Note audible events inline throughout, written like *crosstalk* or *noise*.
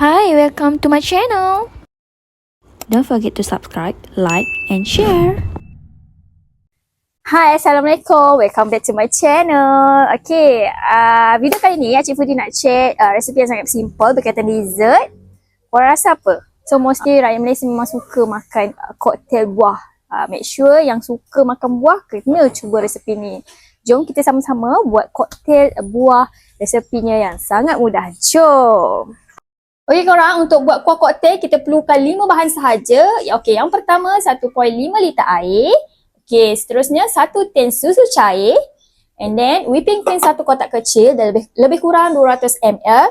Hi, welcome to my channel. Don't forget to subscribe, like, and share. Hai, Assalamualaikum. Welcome back to my channel. Okay, uh, video kali ni Cik Fudi nak share uh, resepi yang sangat simple berkaitan dessert. Korang rasa apa? So, mostly rakyat Malaysia memang suka makan uh, koktel buah. Uh, make sure yang suka makan buah kena cuba resepi ni. Jom kita sama-sama buat koktel buah resepinya yang sangat mudah. Jom! Okey korang, untuk buat kuah koktel kita perlukan 5 bahan sahaja. Ya, Okey, yang pertama 1.5 liter air. Okey, seterusnya satu tin susu cair. And then whipping cream satu kotak kecil dan lebih, lebih kurang 200 ml.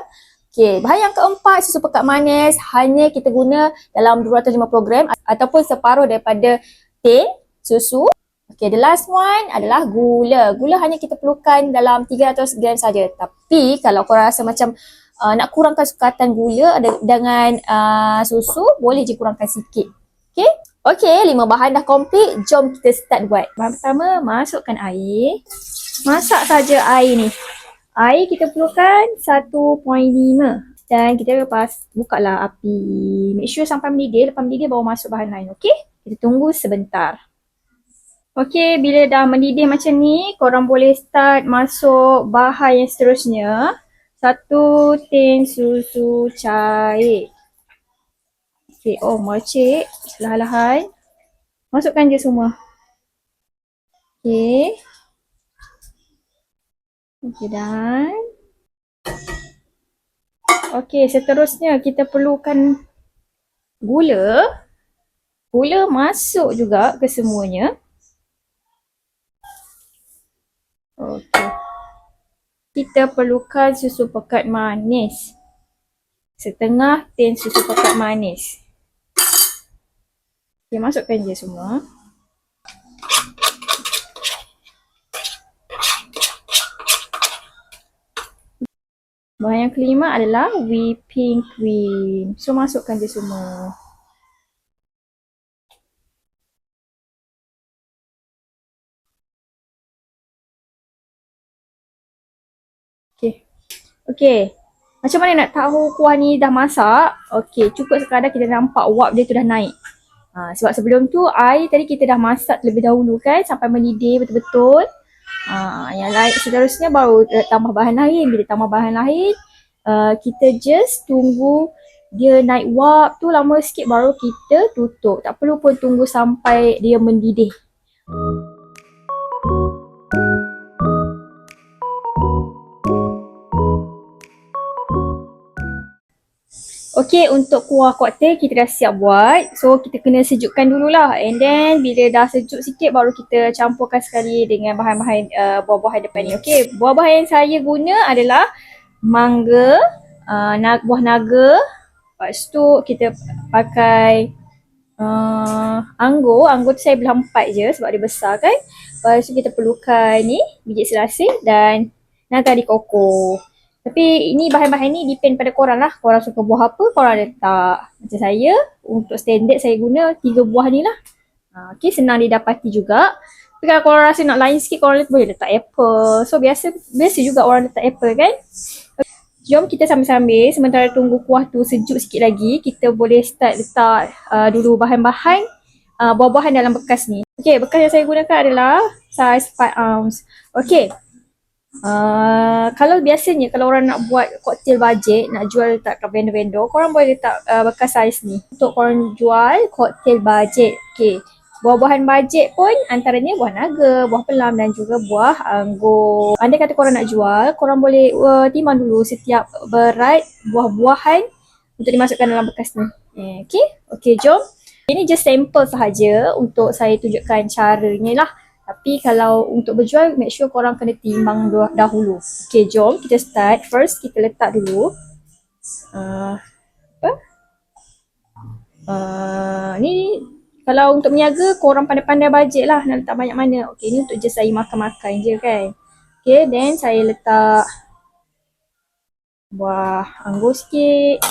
Okey, bahan yang keempat susu pekat manis hanya kita guna dalam 250 gram ataupun separuh daripada tin susu. Okey, the last one adalah gula. Gula hanya kita perlukan dalam 300 gram saja. Tapi kalau korang rasa macam uh, nak kurangkan sukatan gula dengan uh, susu, boleh je kurangkan sikit. Okey? Okey, lima bahan dah komplit. Jom kita start buat. Bahan pertama, masukkan air. Masak saja air ni. Air kita perlukan 1.5. Dan kita lepas bukalah api. Make sure sampai mendidih. Lepas mendidih baru masuk bahan lain. Okey? Kita tunggu sebentar. Okey, bila dah mendidih macam ni, korang boleh start masuk bahan yang seterusnya. Satu tin susu cair. Okay, oh mercik perlahan-lahan. Masukkan je semua. Okay. Okay, dan. Okay, seterusnya kita perlukan gula. Gula masuk juga ke semuanya. Okay. Kita perlukan susu pekat manis. Setengah tin susu pekat manis. Okay, masukkan je semua. Bahan yang kelima adalah whipping cream. So, masukkan je semua. Okay. Macam mana nak tahu kuah ni dah masak? Okay, cukup sekadar kita nampak wap dia tu dah naik. Ha, sebab sebelum tu air tadi kita dah masak terlebih dahulu kan sampai mendidih betul-betul. Ha, yang lain seterusnya baru uh, tambah bahan lain. Bila tambah bahan lain, uh, kita just tunggu dia naik wap tu lama sikit baru kita tutup. Tak perlu pun tunggu sampai dia mendidih. Okey, untuk kuah koktel kita dah siap buat. So, kita kena sejukkan dululah. And then, bila dah sejuk sikit, baru kita campurkan sekali dengan bahan-bahan uh, buah-buahan depan ni. Okey, buah-buahan yang saya guna adalah mangga, uh, na- buah naga. Lepas tu, kita pakai uh, anggur. Anggur tu saya belah empat je sebab dia besar kan. Lepas tu, kita perlukan ni, biji selasih dan nagari koko. Tapi ini bahan-bahan ni depend pada korang lah. Korang suka buah apa, korang letak. Macam saya, untuk standard saya guna tiga buah ni lah. Ha, okay, senang didapati juga. Tapi kalau korang rasa nak lain sikit, korang boleh letak apple. So biasa biasa juga orang letak apple kan. Jom kita sambil-sambil sementara tunggu kuah tu sejuk sikit lagi. Kita boleh start letak uh, dulu bahan-bahan uh, buah-buahan dalam bekas ni. Okay, bekas yang saya gunakan adalah size 5 ounce. Okay, Uh, kalau biasanya kalau orang nak buat koktel bajet nak jual letak kat vendor-vendor korang boleh letak uh, bekas saiz ni. Untuk korang jual koktel bajet okay. buah-buahan bajet pun antaranya buah naga, buah pelam dan juga buah anggur. Andai kata korang nak jual korang boleh uh, timbang dulu setiap berat buah-buahan untuk dimasukkan dalam bekas ni. Eh, okay, okay jom. Ini just sample sahaja untuk saya tunjukkan caranya lah tapi kalau untuk berjual, make sure korang kena timbang dahulu. Okay, jom kita start. First, kita letak dulu. Uh, apa? Uh, ni kalau untuk meniaga, korang pandai-pandai bajet lah nak letak banyak mana. Okay, ni untuk je saya makan-makan je kan. Okay, then saya letak buah anggur sikit.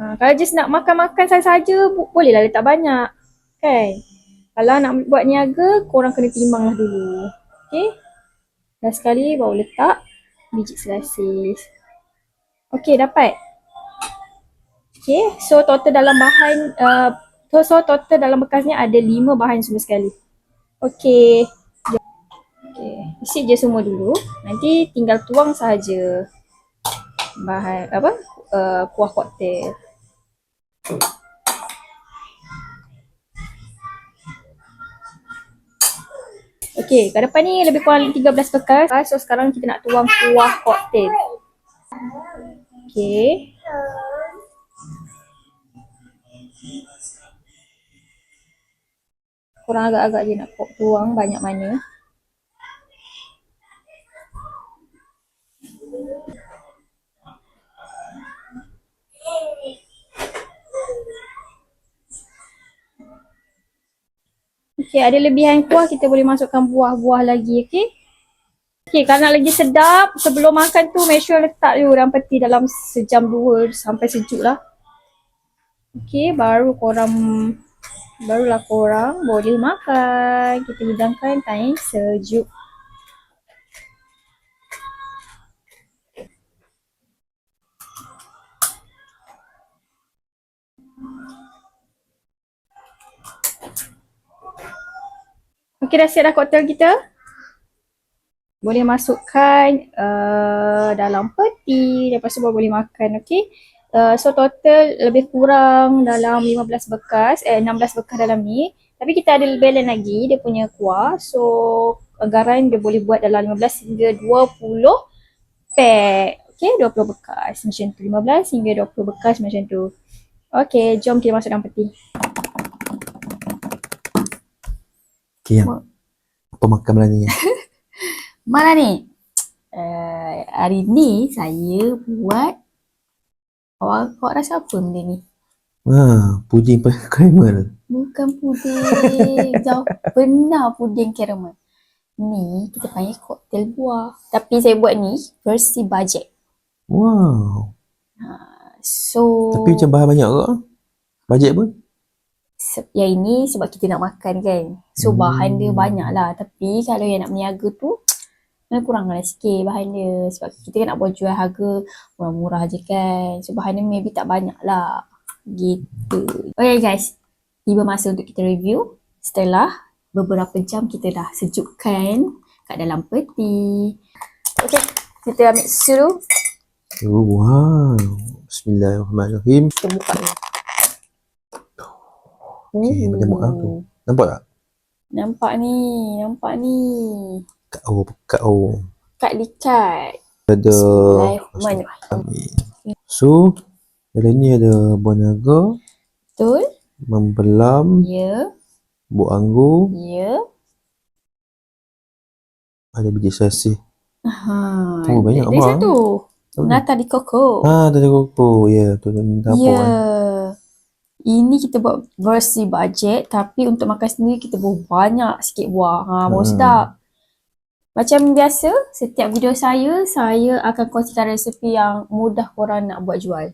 Uh, kalau just nak makan-makan saja-saja, bolehlah letak banyak. Kan? Kalau nak buat niaga, korang kena timbang lah dulu. Okay. Dah sekali baru letak biji selasih. Okay, dapat. Okay, so total dalam bahan, uh, so, total dalam bekasnya ada lima bahan semua sekali. Okay. Okay, isi je semua dulu. Nanti tinggal tuang sahaja bahan apa uh, kuah koktel. Okay, ke depan ni lebih kurang 13 bekas. So sekarang kita nak tuang kuah koktel. Okay. Kurang agak-agak je nak tuang banyak mana. Okey, ada lebihan kuah kita boleh masukkan buah-buah lagi, okey? Okey, kalau nak lagi sedap, sebelum makan tu make sure letak dulu dalam peti dalam sejam dua sampai sejuk lah. Okey, baru korang barulah korang boleh makan. Kita hidangkan time sejuk. Okey, dah siap dah koktel kita. Boleh masukkan uh, dalam peti. Lepas tu boleh makan, okey. Uh, so total lebih kurang dalam 15 bekas, eh 16 bekas dalam ni. Tapi kita ada balance lagi dia punya kuah. So garam dia boleh buat dalam 15 hingga 20 pack. Okay, 20 bekas macam tu. 15 hingga 20 bekas macam tu. Okay, jom kita masuk dalam peti. Okay, yang apa makan malam ni? *laughs* Mana ni? Uh, hari ni saya buat Awak, awak rasa apa benda ni? Ha, puding pakai *laughs* caramel. Bukan puding *laughs* Jauh benar puding caramel Ni kita panggil koktel buah Tapi saya buat ni versi bajet Wow. So Tapi macam bahan banyak ke? Bajet pun? Yang ini sebab kita nak makan kan. So Hmm. bahan dia banyak lah Tapi kalau yang nak berniaga tu Kena kurangkan lah sikit bahan dia. Sebab kita kan nak buat jual harga murah-murah je kan. So bahan dia maybe tak banyak lah Gitu. Okay guys. Tiba masa untuk kita review. Setelah beberapa jam kita dah sejukkan Kat dalam peti. Okay kita ambil susu Oh, wow. Bismillahirrahmanirrahim. Kita buka dulu Oh. macam mana tu? Nampak tak? Nampak ni Nampak ni Kat O, kat O. Kat likat Ada Bismillahirrahmanirrahim So, dalam ni ada buah naga, Betul? membelam, Ya buah anggur, Ya ada biji sasih. Ha, Oh, banyak Dari abang. satu. Nata di koko Ha, ada koko. Ya, tu dah Ya dapur kan. Ini kita buat versi bajet Tapi untuk makan sendiri kita buat banyak sikit buah ha, Baru Hmm. sedap Macam biasa Setiap video saya Saya akan kongsikan resepi yang mudah korang nak buat jual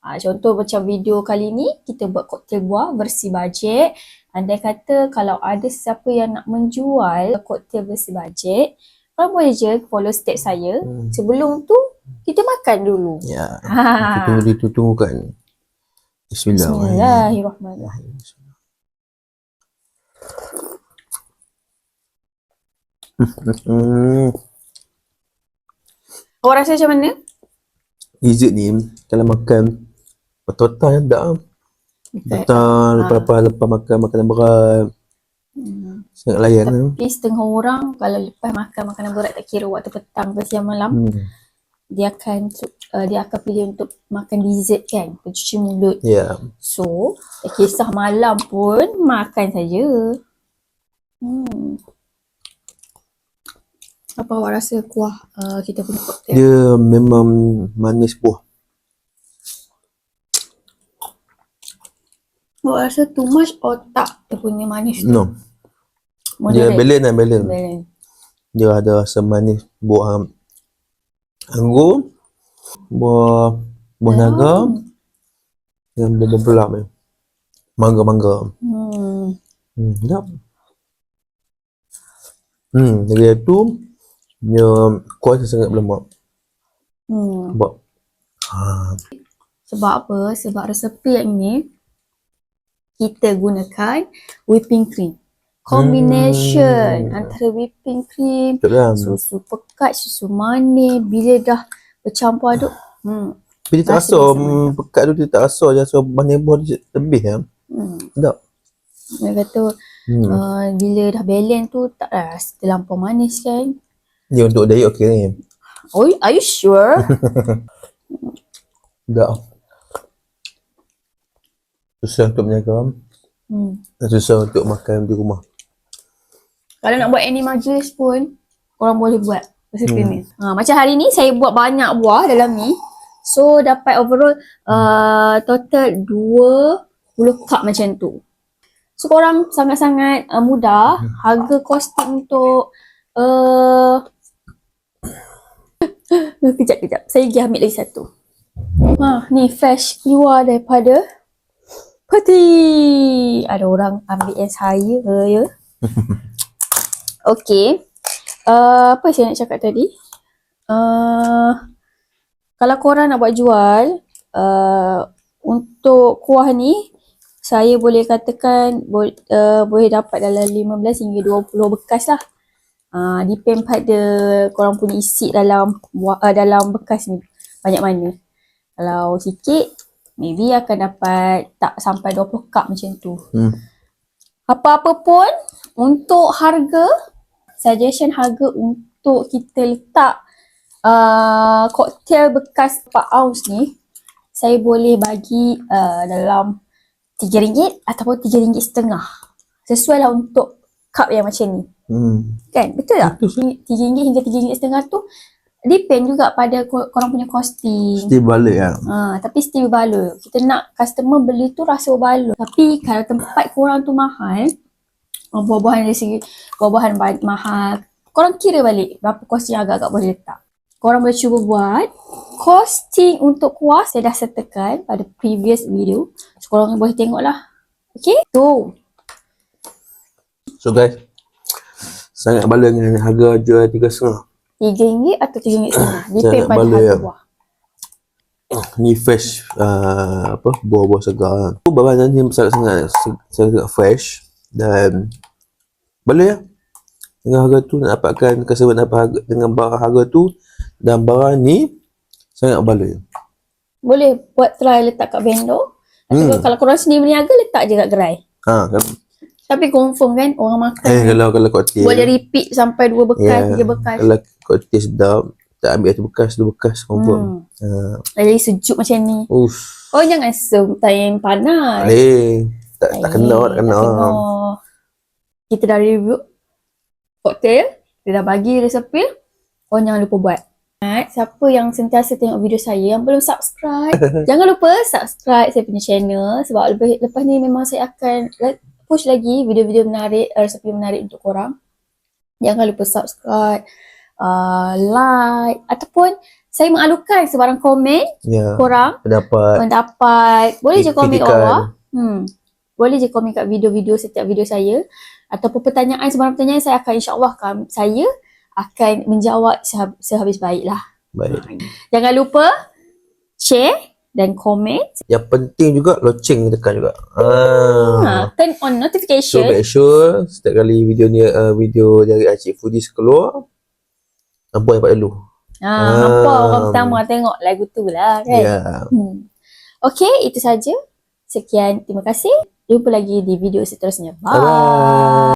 ha, Contoh macam video kali ni Kita buat koktel buah versi bajet Andai kata kalau ada sesiapa yang nak menjual koktel versi bajet Korang boleh je follow step saya Hmm. Sebelum tu kita makan dulu Ya. Kita Ha. dia tu tunggu kan. Bismillahirrahmanirrahim. Awak rasa macam mana? Dessert ni kalau makan total dah. Total lepas-lepas lepas makan makanan berat. Hmm. Sangat layan. Tapi setengah orang kalau lepas makan makanan berat tak kira waktu petang ke siang malam Hmm. Dia akan uh, dia akan pilih untuk makan dessert kan pencuci mulut. Ya. So, tak kisah malam pun makan saja. Hmm. Apa awak rasa kuah uh, kita punya koktel? Dia memang manis buah. Awak rasa too much or tak dia punya manis tu? No. Dia balance lah balance. Balance. Dia ada rasa manis buah anggur, buah buah naga dan buah belam ni. Mangga-mangga. Hmm. Hmm, sedap. Hmm, dari itu dia kuasa sangat berlemak. Hmm. Sebab ha, Sebab apa? Sebab resepi yang ini kita gunakan whipping cream. Combination Hmm. antara whipping cream, Betul lah. susu pekat, susu manis, bila dah bercampur aduk, hmm, dia tak Rasa rasa, dia mm, pekat tu dia tak rasa je. So, bahan buah dia lebih ya. hmm. Sedap. Dia kata Hmm. uh, bila dah balance tu tak dah rasa terlampau manis kan. Dia untuk diet okey ni. Oh, are you sure? *laughs* Sedap. Susah untuk menjaga. hmm. Susah untuk makan di rumah. Kalau nak buat any majlis pun, korang boleh buat resipi Hmm. Ha, macam hari ni saya buat banyak buah dalam ni. So dapat overall uh, total 20 cup macam tu. So korang sangat-sangat uh, mudah. Harga costing untuk uh, *laughs* kejap-kejap. Saya pergi ambil lagi satu. Ha, ni fresh keluar daripada peti. Ada orang ambil yang saya ya. *laughs* Okay. Uh, apa saya nak cakap tadi? Uh, kalau korang nak buat jual, uh, untuk kuah ni, saya boleh katakan bo- uh, boleh dapat dalam 15 hingga 20 bekas lah. Uh, depend pada korang punya isi dalam uh, dalam bekas ni banyak mana. Kalau sikit, maybe akan dapat tak sampai 20 cup macam tu. Hmm. Apa-apa pun untuk harga suggestion harga untuk kita letak uh, koktel bekas 4 ounce ni saya boleh bagi uh, dalam RM3 ataupun RM3.5 sesuai lah untuk cup yang macam ni Hmm. kan betul tak? Betul, RM3 hingga RM3.5 tu depend juga pada ko- korang punya costing Mesti balik lah. Ha, tapi still berbaloi. Kita nak customer beli tu rasa berbaloi. Tapi kalau tempat korang tu mahal, buah-buahan dari segi buah-buahan mahal, korang kira balik berapa kos yang agak-agak boleh letak. Korang boleh cuba buat. Costing untuk kuah saya dah sertakan pada previous video. So korang boleh tengok lah. Okay? Tu. So guys, sangat bala dengan harga jual tiga setengah. RM3 atau RM3.5. *coughs* Depend pada harga buah. *coughs* Ni fresh uh, apa buah-buah segar. Barang ni sangat sangat sangat fresh dan bala ya. Dengan harga tu nak dapatkan customer dapat harga, dengan barang harga tu dan barang ni sangat bala. Boleh buat try letak kat vendor. Atau Hmm. kalau korang sendiri berniaga, letak je kat gerai. Ha kan. Tapi confirm kan orang makan Eh kalau kalau koktel. boleh repeat sampai dua bekas, Ya, tiga bekas. Kalau koktel sedap, tak ambil satu bekas, dua bekas confirm. Hmm. Ha. Lagi sejuk macam ni. Uff. Oh jangan serve time panas. Eh, tak tak kena, tak kena. Tak kena. Kita dah review cocktail. Kita dah bagi resepi. Korang jangan lupa buat. Siapa yang sentiasa tengok video saya yang belum subscribe, *laughs* jangan lupa subscribe saya punya channel sebab lebih, lepas ni memang saya akan push lagi video-video menarik, uh, resepi menarik untuk korang. Jangan lupa subscribe, uh, like ataupun saya mengalukan sebarang komen Ya, korang pendapat. pendapat. Boleh je komen kat bawah. Hmm. Boleh je komen kat video-video setiap video saya ataupun pertanyaan sebarang pertanyaan saya akan insya-Allah akan saya akan menjawab sehab- sehabis baik lah. Baik. Jangan lupa share dan komen. Yang penting juga loceng tekan juga. Ha, Ah. turn on So notification. make sure setiap kali video ni uh, video dari Acik Foodies keluar apa yang dapat dulu. Ha, Ah. apa orang pertama tengok lagu tu lah Ya. kan. Yeah. Hmm. Okay, itu saja. Sekian, terima kasih. Jumpa lagi di video seterusnya. Bye.